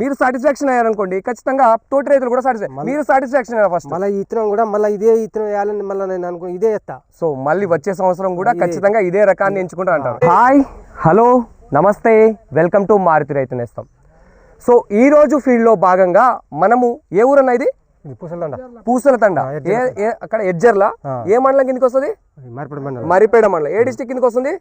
మీరు సాటిస్ఫాక్షన్ అయ్యారనుకోండి ఖచ్చితంగా తోటి రైతులు కూడా సాటిస్ఫై మీరు సాటిస్ఫాక్షన్ అయ్యారు ఫస్ట్ మళ్ళీ ఇత్తనం కూడా మళ్ళీ ఇదే ఇత్తనం వేయాలని మళ్ళీ నేను అనుకో ఇదే ఎత్తా సో మళ్ళీ వచ్చే సంవత్సరం కూడా ఖచ్చితంగా ఇదే రకాన్ని ఎంచుకుంటా అంటారు. హాయ్ హలో నమస్తే వెల్కమ్ టు మారుతి రైతు నేస్తం. సో ఈ రోజు ఫీల్డ్లో భాగంగా మనము ఏ ఊరన్నా ఇది? పూసల తండ. అక్కడ ఎడ్జర్ల. ఏ మండలం కిందకి వస్తుంది? మార్పిడి మండలం. ఏ డిస్టిక్ కిందకి వస్తుంది?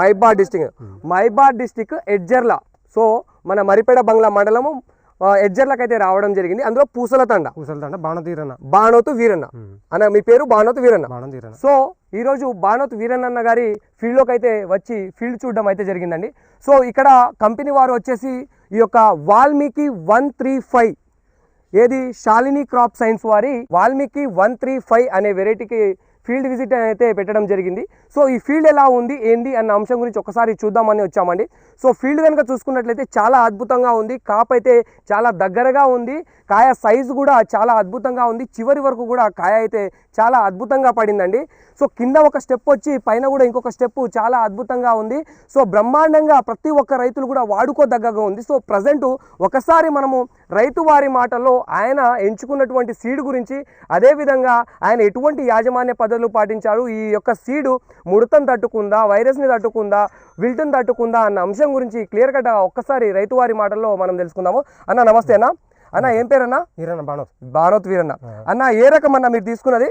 మైబాద్. డిస్టిక్ మైబాద్ డిస్టిక్ ఎడ్జర్ల. సో మన మరిపేడ బంగ్లా మండలము ఆ, ఎడ్జర్లకైతే రావడం జరిగింది. అందులో పూసల తండ. పూసలండ బాణం తీరన్న బాణోతు వీరన్న. అన్న మీ పేరు బాణోతు వీరన్న. బాణం తీరన్న సో ఈరోజు బానోత్ వీరన్నన్న గారి ఫీల్డ్లోకి అయితే వచ్చి ఫీల్డ్ చూడడం అయితే జరిగిందండి. సో ఇక్కడ కంపెనీ వారు వచ్చేసి ఈ యొక్క వాల్మీకి వన్ త్రీ ఫైవ్ ఏది? శాలిని క్రాప్ సైన్స్ వారి వాల్మీకి వన్ త్రీ ఫైవ్ అనే వెరైటీకి ఫీల్డ్ విజిట్ అయితే పెట్టడం జరిగింది. సో ఈ ఫీల్డ్ ఎలా ఉంది ఏంది అన్న అంశం గురించి ఒకసారి చూద్దామని వచ్చామండి. సో ఫీల్డ్ కనుక చూసుకున్నట్లయితే చాలా అద్భుతంగా ఉంది. కాప్ అయితే చాలా దగ్గరగా ఉంది. కాయ సైజు కూడా చాలా అద్భుతంగా ఉంది. చివరి వరకు కూడా కాయ అయితే చాలా అద్భుతంగా పడిందండి. సో కింద ఒక స్టెప్ వచ్చి పైన కూడా ఇంకొక స్టెప్ చాలా అద్భుతంగా ఉంది. సో బ్రహ్మాండంగా ప్రతి ఒక్క రైతులు కూడా వాడుకోదగ్గగా ఉంది. సో ప్రజెంట్ ఒకసారి మనము రైతు వారి మాటల్లో ఆయన ఎంచుకున్నటువంటి సీడ్ గురించి అదేవిధంగా ఆయన ఎటువంటి యాజమాన్య పద్ధతులు పాటించారు. ఈ యొక్క సీడు ముడతను తట్టుకుందా వైరస్ని తట్టుకుందా విల్టన్ తట్టుకుందా అన్న అంశం గురించి క్లియర్ కట్గా ఒక్కసారి రైతు వారి మాటల్లో మనం తెలుసుకుందాము. అన్న నమస్తే అన్న. అన్న ఏం పేరన్నా? తీరన్న బాణం భారత్ వీరన్న. అన్న ఏ రకం అన్న మీరు తీసుకున్నది?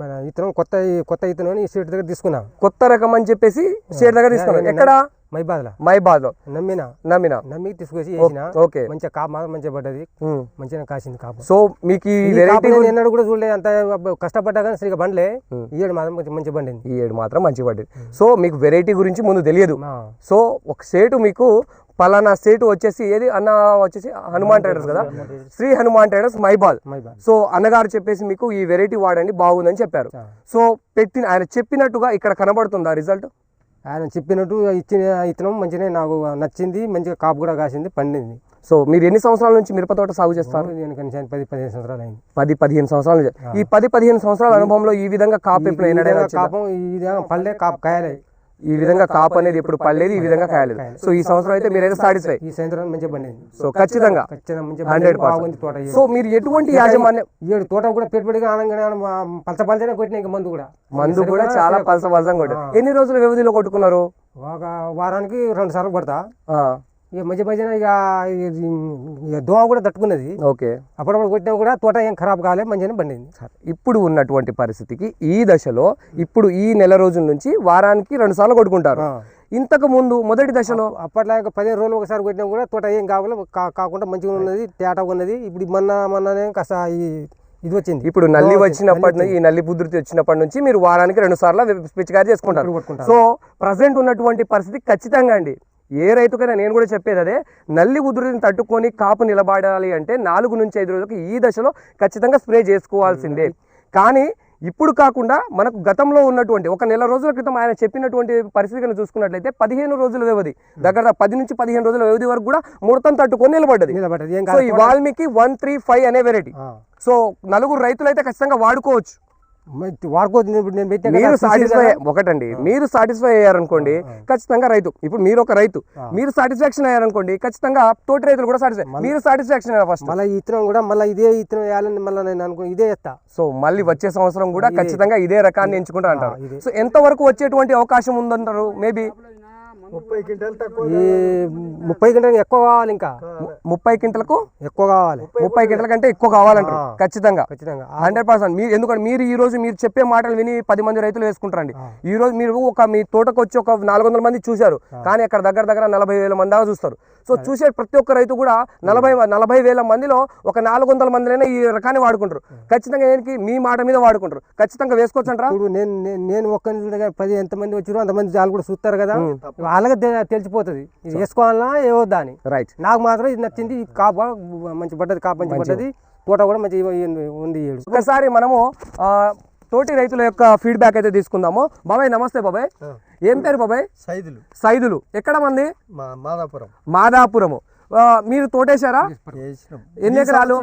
మన ఇత్తనం కొత్త కొత్త ఇత్తనం ఈ సీట్ దగ్గర తీసుకున్నా. కొత్త రకం అని చెప్పేసి స్టేట్ దగ్గర తీసుకున్నారు ఎక్కడ? మైబాద్లో మైబాద్లో నమ్మిన నమ్మిన నమ్మి తీసుకొచ్చి ఓకే మంచిగా కాపు మాత్రం మంచిగా పడ్డది. మంచిగా కాసింది కాపు సో మీకు వెరైటీ ఎన్నడూ కూడా చూడలేదు అంత కష్టపడ్డా కానీ సరిగా బండ్లే ఈ ఏడు మాత్రం మంచి బండింది ఈ ఏడు మాత్రం మంచి పడ్డది సో మీకు వెరైటీ గురించి ముందు తెలియదు. సో ఒక సేటు మీకు పలానా సేటు వచ్చేసి ఏది అన్న వచ్చేసి హనుమాన్ ట్రేడర్స్ కదా శ్రీ హనుమాన్ ట్రేడర్స్ మైబాద్ సో అన్నగారు చెప్పేసి మీకు ఈ వెరైటీ వాడండి బాగుందని చెప్పారు. సో పెట్టిన ఆయన చెప్పినట్టుగా ఇక్కడ కనబడుతుందా రిజల్ట్ ఆయన చెప్పినట్టు ఇచ్చిన ఇత్తనం మంచిగా నాకు నచ్చింది మంచిగా కాపు కూడా కాసింది పండింది. సో మీరు ఎన్ని సంవత్సరాల నుంచి మిరప తోట సాగు చేస్తారు? నేను కనీసం పది పదిహేను సంవత్సరాలు అయింది. పది పదిహేను సంవత్సరాల. ఈ పది పదిహేను సంవత్సరాల అనుభవంలో ఈ విధంగా కాపు ఎప్పుడు? కాపం ఈ విధంగా పళ్ళే కాపు కాయలే. ఈ విధంగా కాపు అనేది ఎప్పుడు పడలేదు ఈ విధంగా కాయలేదు. సో ఈ సంవత్సరం అయితే మీరైతే సాటిస్ఫై ఈ సాయంత్రం మంచిగా పండింది. సో ఖచ్చితంగా. హండ్రెడ్. బాగుంది తోట సో మీరు ఎటువంటి యాజమాన్యం ఏడు తోట కూడా పెట్టుబడిగా ఆనంగానే పలచ పలచనే కొట్టిన ఇంకా మందు కూడా. మందు కూడా చాలా పలస పలసంగా కొట్టారు. ఎన్ని రోజుల వ్యవధిలో కొట్టుకున్నారు? ఒక వారానికి రెండు సార్లు కొడతా. ఆ, ఇక మధ్య మధ్యన ఇక దోమ కూడా తట్టుకున్నది. ఓకే. అప్పుడప్పుడు కొట్టినా కూడా తోట ఏం ఖరాబ్ కాలే మంచిగానే పండింది. ఇప్పుడు ఉన్నటువంటి పరిస్థితికి ఈ దశలో ఇప్పుడు ఈ నెల రోజుల నుంచి వారానికి రెండు సార్లు కొట్టుకుంటారు. ఇంతకు ముందు మొదటి దశలో అప్పట్లో ఇంకా పదిహేను రోజులు ఒకసారి కొట్టినా కూడా తోట ఏం కావాలి కాకుండా మంచిగా ఉన్నది తేటగా ఉన్నది. ఇప్పుడు మొన్న మొన్ననే కాస్త ఈ ఇది వచ్చింది. ఇప్పుడు నల్లి వచ్చినప్పటి నుంచి ఈ నల్లి బుద్ధి వచ్చినప్పటి నుంచి మీరు వారానికి రెండు సార్లు పిచికారి చేసుకుంటారు. సో ప్రజెంట్ ఉన్నటువంటి పరిస్థితి ఖచ్చితంగా అండి. ఏ రైతుకైనా నేను కూడా చెప్పేది అదే నల్లి ఉధృతిని తట్టుకొని కాపు నిలబడాలి అంటే నాలుగు నుంచి ఐదు రోజులకు ఈ దశలో ఖచ్చితంగా స్ప్రే చేసుకోవాల్సిందే. కానీ ఇప్పుడు కాకుండా మనకు గతంలో ఉన్నటువంటి ఒక నెల రోజుల క్రితం ఆయన చెప్పినటువంటి పరిస్థితి కనుక చూసుకున్నట్లయితే పదిహేను రోజుల వ్యవధి దగ్గర పది నుంచి పదిహేను రోజుల వ్యవధి వరకు కూడా ముడతను తట్టుకొని నిలబడ్డది. నిలబడ్డది. ఏం సో కాదు ఈ వాల్మీకి వన్ త్రీ ఫైవ్ అనే వెరైటీ. సో నలుగురు రైతులు అయితే ఖచ్చితంగా వాడుకోవచ్చు. మరి వాడుకోవచ్చు ఇప్పుడు నేను పెట్టిన మీరు కదా, సాటిస్ఫై ఒకటండి. మీరు సాటిస్ఫై అయ్యారనుకోండి ఖచ్చితంగా రైతు. ఇప్పుడు మీరు ఒక రైతు. మీరు సాటిస్ఫాక్షన్ అయ్యారనుకోండి ఖచ్చితంగా తోటి రైతులు కూడా సాటిస్ఫై మీరు సాటిస్ఫాక్షన్ అయ్యారు ఫస్ట్ మళ్ళీ ఇత్తనం కూడా మళ్ళీ ఇదే ఇత్తనం వేయాలని మళ్ళీ నేను అనుకో ఇదే ఎత్తా సో మళ్ళీ వచ్చే సంవత్సరం కూడా ఖచ్చితంగా ఇదే రకాన్ని ఎంచుకుంటా అంటారు. సో ఎంత వరకు వచ్చేటువంటి అవకాశం ఉందంటారు? మేబీ ఈ ముప్పై గంటలు ఎక్కువ కావాలి ఇంకా. ముప్పై క్వింటలకు ఎక్కువ కావాలి. ముప్పై క్వింటల కంటే ఎక్కువ కావాలంటారు. ఖచ్చితంగా. ఖచ్చితంగా. Hundred percent. మీరు ఎందుకంటే మీరు ఈ రోజు మీరు చెప్పే మాటలు విని పది మంది రైతులు వేసుకుంటారండి. ఈ రోజు మీరు ఒక మీ తోటకు వచ్చి ఒక నాలుగు వందల మంది చూశారు. కానీ అక్కడ దగ్గర దగ్గర నలభై వేల మంది దాకా చూస్తారు. సో చూసే ప్రతి ఒక్క రైతు కూడా నలభై నలభై వేల మందిలో ఒక నాలుగు వందల మందిలైనా ఈ రకాన్ని వాడుకుంటారు. ఖచ్చితంగా ఏంటి మీ మాట మీద వాడుకుంటారు. ఖచ్చితంగా వేసుకోవచ్చు అంటారా ఇప్పుడు నేను నేను- ఒక్కరిని చూడగా పది ఎంతమంది వచ్చారో అంతమంది వాళ్ళు కూడా చూస్తారు కదా. వాళ్ళకి తెలిసిపోతుంది. ఇది వేసుకోవాలన్నా ఏవద్దా అని రైట్ నాకు మాత్రం ఇది నచ్చింది. కాపు మంచి పడ్డది కాపు మంచి పడ్డది. తోట కూడా మంచి ఉంది ఒకసారి మనము తోటి రైతుల యొక్క ఫీడ్బ్యాక్ అయితే తీసుకుందాము. బాబాయ్ నమస్తే బాబాయ్. ఏం పేరు బాబాయ్? సైదులు. సైదులు. ఎక్కడ మంది? మాదాపురం. మాదాపురము. మీరు తోటేశారా. ఎన్ని ఈ ఎకరాలు.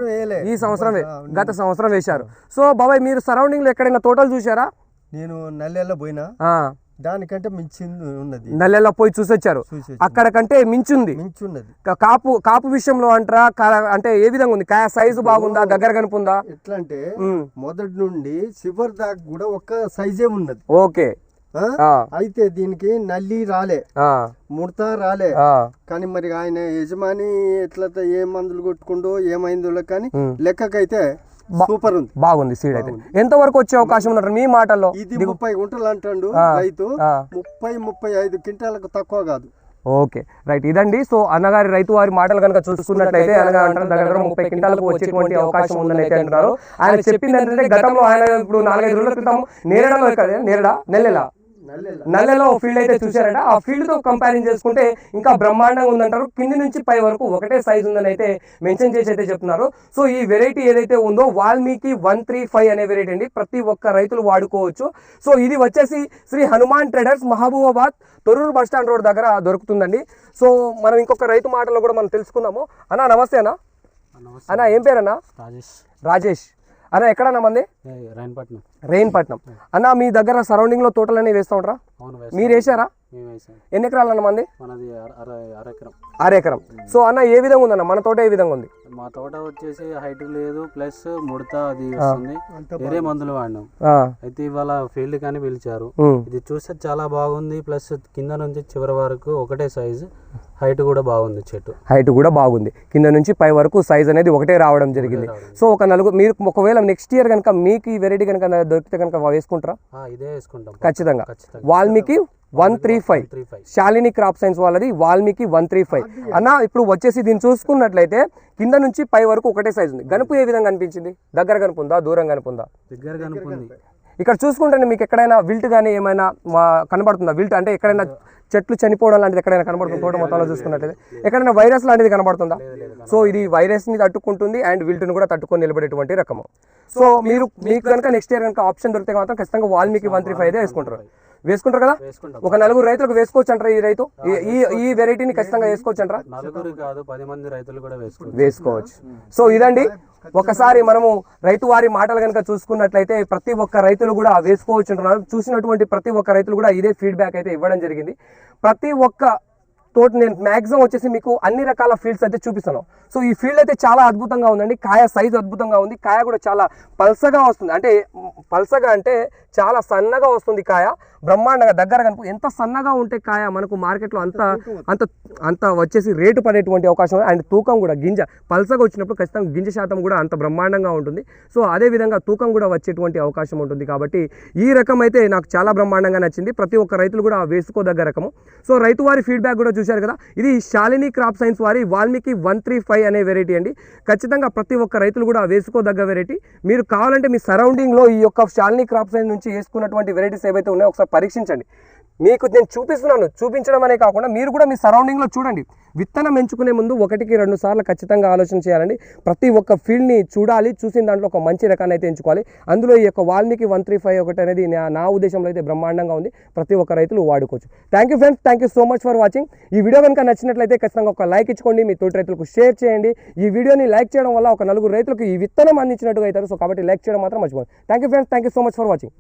ఈ సంవత్సరం గత సంవత్సరం వేశారు. సో బాబాయ్ మీరు సరౌండింగ్లో ఎక్కడైనా తోటలు చూసారా నేను నల్లెల్లో పోయినా. దానికంటే మించింది ఉన్నది. నెలల్లో పోయి చూసొచ్చారు. చూసి అక్కడ కంటే మించుంది. మించున్నది. కాపు కాపు విషయంలో అంటారా అంటే ఏ విధంగా ఉంది? కాయ సైజు బాగుందా? దగ్గర కనుపుందా? ఎట్లా అంటే మొదటి నుండి చివరి దాకా కూడా ఒక సైజే ఉన్నది. ఓకే. అయితే దీనికి నల్లి రాలే. ముడత రాలే. కానీ మరి ఆయన యజమాని ఎట్లా ఏ మందులు కొట్టుకుండో ఏమైందో కానీ. లెక్కకైతే సూపర్ ఉంది బాగుంది సీడ్ అయితే. ఎంత వరకు వచ్చే అవకాశం ఉందంటారు మీ మాటల్లో? ఇది ముప్పై గుంటలు అంటాడు రైతు. ముప్పై ముప్పై ఐదు క్వింటాలకు తక్కువ కాదు. ఓకే. రైట్. ఇదండి. సో అన్నగారి రైతు వారి మాటలు కనుక చూసుకున్నట్లయితే అనగా అంటారు దగ్గర ముప్పై క్వింటాలకు వచ్చేటువంటి అవకాశం ఉందని అయితే అంటున్నారు. ఆయన చెప్పింది ఏంటంటే గతంలో ఆయన ఇప్పుడు నాలుగైదు రోజుల క్రితం నేరడలో ఇక్కడ నేరడ? నెల్లెలా? నల్లెల ఫీల్డ్ అయితే చూశారట. ఆ ఫీల్డ్తో కంపారిజన్ చేసుకుంటే ఇంకా బ్రహ్మాండంగా ఉందంటారు. కింది నుంచి పై వరకు ఒకటే సైజ్ ఉందని అయితే మెన్షన్ చేసి అయితే చెప్తున్నారు. సో ఈ వెరైటీ ఏదైతే ఉందో వాల్మీకి వన్ త్రీ ఫైవ్ అనే వెరైటీ అండి. ప్రతి ఒక్క రైతులు వాడుకోవచ్చు. సో ఇది వచ్చేసి Shri Hanuman traders Mahabubabad Thorrur bus stand road దగ్గర దొరుకుతుందండి. సో మనం ఇంకొక రైతు మాటలో కూడా మనం తెలుసుకుందాము. అన్న నమస్తే అన్న. అన్న ఏం పేరన్నా? రాజేష్. రాజేష్. అన్న ఎక్కడన్నా మంది? రైన్పట్నం రెయిన్పట్నం అన్న మీ దగ్గర సరౌండింగ్లో తోటలు అనేవి వేస్తూ. ఉంటారా అవును మీరు వేసారా ఎన్ని ఎకరాలు అన్న మంది? మనది అర- అర అర ఎకరం. అర ఎకరం. సో అన్న ఏ విధంగా ఉందన్న? మన తోట ఏ విధంగా ఉంది. మా తోట వచ్చేసి హైట్ లేదు ప్లస్ ముడత అది వస్తుంది. వేరే మందులు వాడినాం. ఆ, అయితే ఇవాళ ఫీల్డ్ కానీ పిలిచారు. ఇది చూస్తే చాలా బాగుంది ప్లస్ కింద నుంచి చివరి వరకు ఒకటే సైజు హైట్ కూడా బాగుంది చెట్టు. హైట్ కూడా బాగుంది. కింద నుంచి పై వరకు సైజ్ అనేది ఒకటే రావడం జరిగింది. సో ఒక నలుగురు మీరు ఒకవేళ నెక్స్ట్ ఇయర్ కనుక మీకు ఈ వెరైటీ కనుక దొరికితే కనుక వేసుకుంటారా? ఇదే వేసుకుంటాం. ఖచ్చితంగా. Valmiki one three five. Shalini crop sciences వాళ్ళది వాల్మీకి వన్ త్రీ ఫైవ్. అన్న ఇప్పుడు వచ్చేసి దీన్ని చూసుకున్నట్లయితే కింద నుంచి పై వరకు ఒకటే సైజ్ ఉంది. గనుపు ఏ విధంగా అనిపించింది? దగ్గర కనుపుందా దూరం కనుపుందా దగ్గర కనుకుంది ఇక్కడ చూసుకుంటే మీకు ఎక్కడైనా విల్ట్ కానీ ఏమైనా కనబడుతుందా? విల్ట్ అంటే ఎక్కడైనా చెట్లు చనిపోవడం లాంటిది ఎక్కడైనా కనబడుతుంది? తోట మొత్తంలో చూసుకున్నట్లయితే. ఎక్కడైనా వైరస్ లాంటిది కనబడుతుందా? సో ఇది వైరస్ని తట్టుకుంటుంది అండ్ విల్ట్ని కూడా తట్టుకొని నిలబడేటువంటి రకము. సో మీరు మీకు కనుక నెక్స్ట్ ఇయర్ కనుక ఆప్షన్ దొరికితే మాత్రం ఖచ్చితంగా వాల్మీకి వన్ త్రీ ఫైవ్ అయితే వేసుకుంటారు. వేసుకుంటారు కదా? ఒక నలుగురు రైతులకు వేసుకోవచ్చు అంటారా ఈ రైతు? ఈ- ఈ వెరైటీని ఖచ్చితంగా వేసుకోవచ్చు అంటారా? నలుగురు కాదు పది మంది రైతులు కూడా వేసుకోవచ్చు. వేసుకోవచ్చు. సో ఇదండి. ఒకసారి మనము రైతు వారి మాటలు కనుక చూసుకున్నట్లయితే ప్రతి ఒక్క రైతులు కూడా వేసుకోవచ్చు అంటున్నారు చూసినటువంటి ప్రతి ఒక్క రైతులు కూడా ఇదే ఫీడ్బ్యాక్ అయితే ఇవ్వడం జరిగింది. ప్రతి ఒక్క తోటి నేను మ్యాక్సిమం వచ్చేసి మీకు అన్ని రకాల ఫీల్డ్స్ అయితే చూపిస్తాను సో ఈ ఫీల్డ్ అయితే చాలా అద్భుతంగా ఉందండి. కాయ సైజు అద్భుతంగా ఉంది. కాయ కూడా చాలా పల్సగా వస్తుంది. అంటే పల్సగా అంటే చాలా సన్నగా వస్తుంది కాయ. బ్రహ్మాండంగా దగ్గర కనుక ఎంత సన్నగా ఉంటే కాయ మనకు మార్కెట్లో అంత అంత అంత వచ్చేసి రేటు పడేటువంటి అవకాశం ఉంది. అండ్ తూకం కూడా గింజ పల్సగా వచ్చినప్పుడు ఖచ్చితంగా గింజ శాతం కూడా అంత బ్రహ్మాండంగా ఉంటుంది. సో అదే విధంగా తూకం కూడా వచ్చేటువంటి అవకాశం ఉంటుంది కాబట్టి ఈ రకం అయితే నాకు చాలా బ్రహ్మాండంగా నచ్చింది. ప్రతి ఒక్క రైతులు కూడా వేసుకోదగ్గ రకము. సో రైతు వారి ఫీడ్బ్యాక్ కూడా చూశారు కదా. ఇది శాలిని క్రాప్ సైన్స్ వారి వాల్మీకి వన్ త్రీ ఫైవ్ అనే వెరైటీ అండి. ఖచ్చితంగా ప్రతి ఒక్క రైతులు కూడా వేసుకోదగ్గ వెరైటీ. మీరు కావాలంటే మీ సరౌండింగ్లో ఈ యొక్క శాలిని క్రాప్ సైన్స్ నుంచి వేసుకున్నటువంటి వెరైటీస్ ఏవైతే ఉన్నాయో ఒకసారి పరీక్షించండి. మీకు నేను చూపిస్తున్నాను. చూపించడం అనే కాకుండా మీరు కూడా మీ సరౌండింగ్లో చూడండి. విత్తనం ఎంచుకునే ముందు ఒకటికి రెండు సార్లు ఖచ్చితంగా ఆలోచన చేయాలండి. ప్రతి ఒక్క ఫీల్డ్ని చూడాలి. చూసిన దాంట్లో ఒక మంచి రకాన్ని అయితే ఎంచుకోవాలి. అందులో ఈ యొక్క వాల్మీకి వన్ త్రీ ఫైవ్ ఒకటి అనేది నా ఉద్దేశంలో అయితే బ్రహ్మాండంగా ఉంది. ప్రతి ఒక్క రైతులు వాడుకోవచ్చు. Thank you friends thank you so much for watching ఈ వీడియో కనుక నచ్చినట్లయితే ఖచ్చితంగా ఒక లైక్ ఇచ్చుకోండి. మీ తోటి రైతులకు షేర్ చేయండి. ఈ వీడియోని లైక్ చేయడం వల్ల ఒక నలుగురు రైతులకు ఈ విత్తనం అందించినట్టుగా అవుతారు. సో కాబట్టి లైక్ చేయడం మాత్రం మర్చిపోండి thank you friends thank you so much for watching